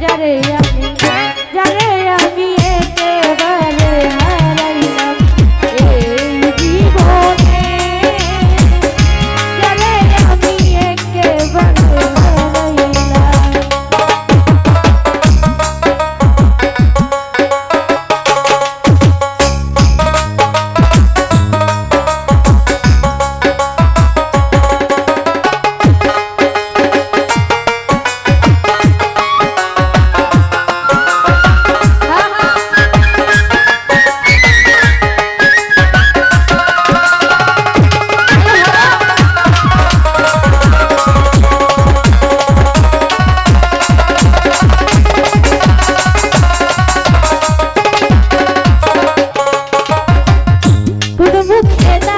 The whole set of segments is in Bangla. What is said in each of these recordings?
যারে আমি Hope and I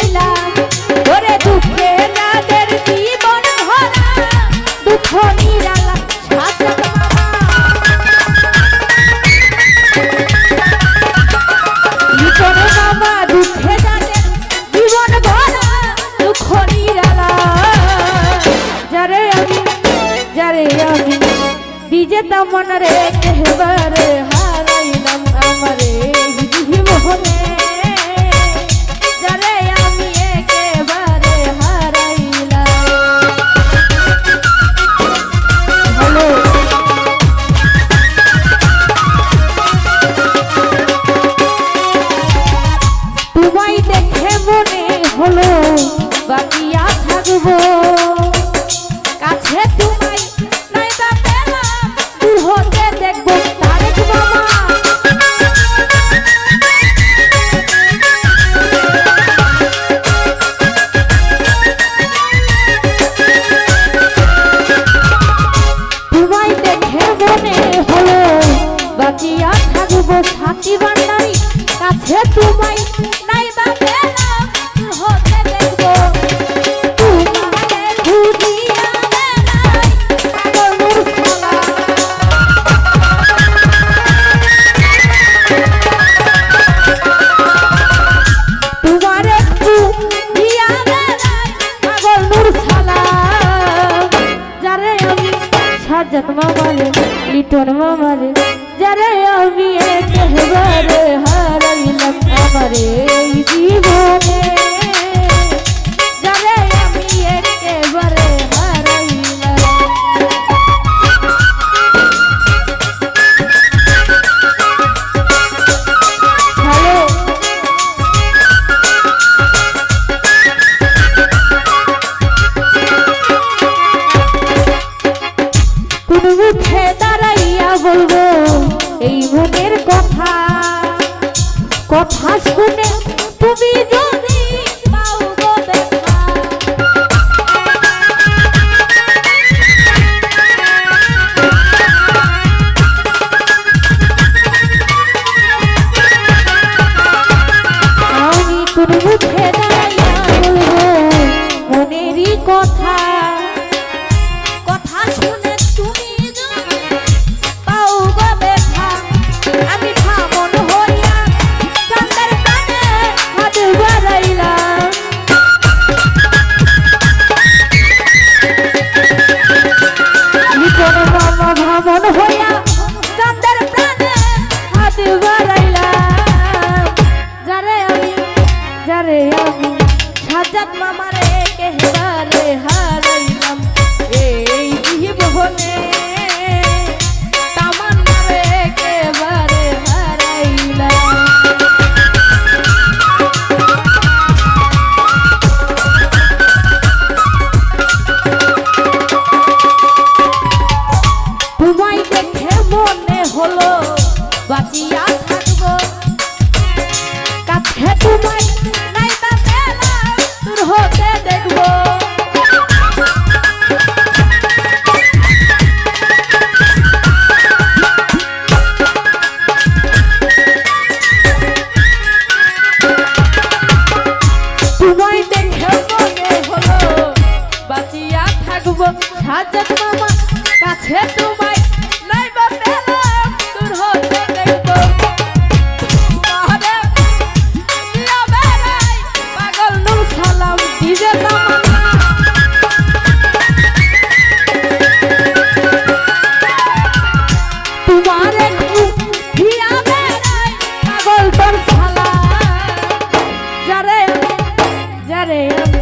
যেতাম মনরে কেহবারে হারাইলাম আমারে। হিজির মোহনে যারে আমি একেবারে হারাইলাম। হ্যালো। তোমায় দেখে মনে হলো বাকিয়া থাকব। করব মারে যারে আমি একবারে হারাইলাম আমারে হলো বাঁচিয়া থাকব। কাছে তোমায়। যারে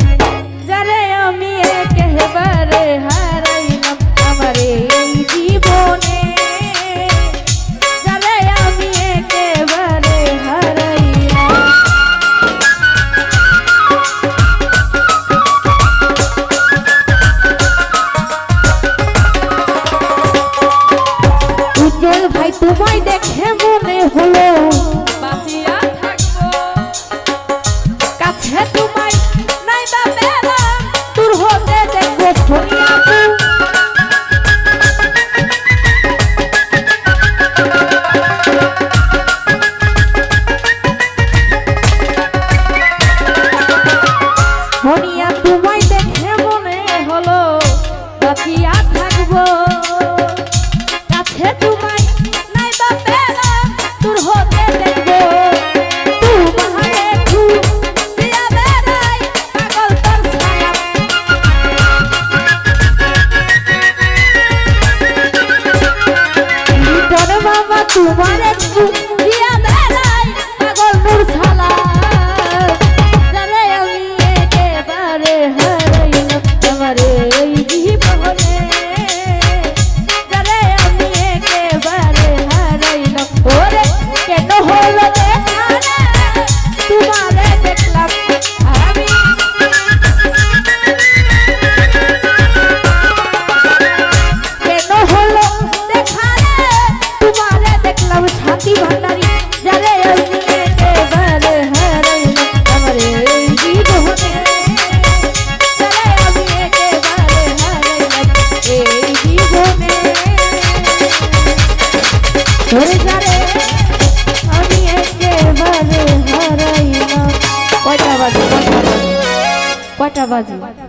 একেবারে হারাইলাম